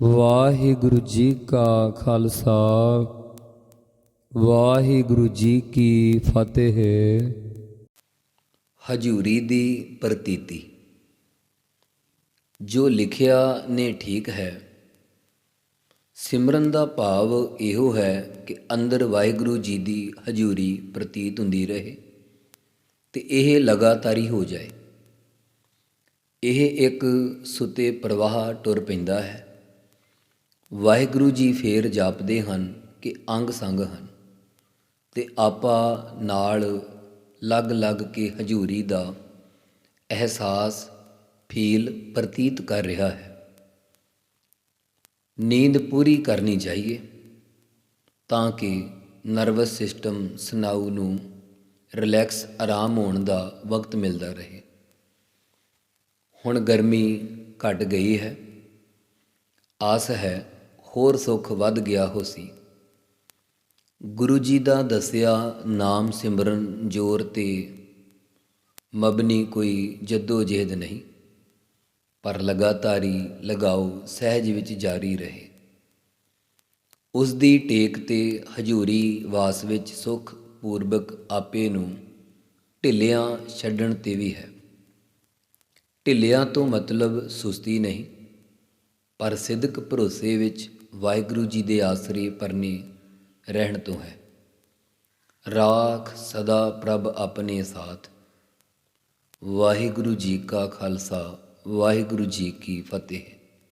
ਵਾਹਿਗੁਰੂ ਜੀ ਕਾ ਖਾਲਸਾ, ਵਾਹਿਗੁਰੂ ਜੀ ਕੀ ਫਤਿਹ। ਹਜੂਰੀ ਦੀ ਪ੍ਰਤੀਤੀ। ਜੋ ਲਿਖਿਆ ਨੇ ਠੀਕ ਹੈ, ਸਿਮਰਨ ਦਾ ਭਾਵ ਇਹੋ ਹੈ ਕਿ ਅੰਦਰ ਵਾਹਿਗੁਰੂ ਜੀ ਦੀ ਹਜੂਰੀ ਪ੍ਰਤੀਤ ਹੁੰਦੀ ਰਹੇ ਤੇ ਇਹ ਲਗਾਤਾਰੀ ਹੋ ਜਾਏ। ਇਹ ਇੱਕ ਸੁਤੇ ਪ੍ਰਵਾਹ ਟੁਰ ਪੈਂਦਾ ਹੈ। ਵਾਹਿਗੁਰੂ ਜੀ ਫੇਰ ਜਾਪਦੇ ਹਨ ਕਿ ਅੰਗ ਸੰਗ ਹਨ ਤੇ ਆਪਾ ਨਾਲ ਲੱਗ ਲੱਗ ਕੇ ਹਜੂਰੀ ਦਾ ਅਹਿਸਾਸ, ਫੀਲ ਪ੍ਰਤੀਤ ਕਰ ਰਿਹਾ ਹੈ। ਨੀਂਦ ਪੂਰੀ ਕਰਨੀ ਚਾਹੀਏ ਤਾਂ ਕਿ ਨਰਵਸ ਸਿਸਟਮ ਸਨਾਊ ਨੂੰ ਰਿਲੈਕਸ, ਆਰਾਮ ਹੋਣ ਦਾ ਵਕਤ ਮਿਲਦਾ ਰਹੇ। ਹੁਣ ਗਰਮੀ ਘਟ ਗਈ ਹੈ। ਆਸ ਹੈ ਹੋਰ ਸੁੱਖ ਵੱਧ ਗਿਆ ਹੋਸੀ ਗੁਰੂ ਜੀ ਦਾ ਦੱਸਿਆ, ਨਾਮ ਸਿਮਰਨ ਜੋਰ ਤੇ ਮਬਨੀ ਕੋਈ ਜੱਦੋ ਜਹਿਦ ਨਹੀਂ। ਪਰ ਲਗਾਤਾਰੀ ਲਗਾਓ ਸਹਿਜ ਵਿੱਚ ਜਾਰੀ ਰਹੇ। ਉਸ ਦੀ ਟੇਕ ਤੇ ਹਜੂਰੀ ਵਾਸ ਵਿੱਚ ਸੁਖ ਪੂਰਬਕ ਆਪੇ ਨੂੰ ਢਿੱਲਿਆਂ ਛੱਡਣ ਤੇ ਵੀ ਹੈ। ਢਿੱਲਿਆਂ ਤੋਂ ਮਤਲਬ ਸੁਸਤੀ ਨਹੀਂ, ਪਰ ਸਿੱਧਕ ਭਰੋਸੇ ਵਿੱਚ ਵਾਹਿਗੁਰੂ ਜੀ ਦੇ ਆਸਰੇ ਪਰਨੇ ਰਹਿਣ ਤੋਂ ਹੈ। ਰਾਖ ਸਦਾ ਪ੍ਰਭ ਆਪਣੇ ਸਾਥ। ਵਾਹਿਗੁਰੂ ਜੀ ਕਾ ਖਾਲਸਾ, ਵਾਹਿਗੁਰੂ ਜੀ ਕੀ ਫਤਿਹ।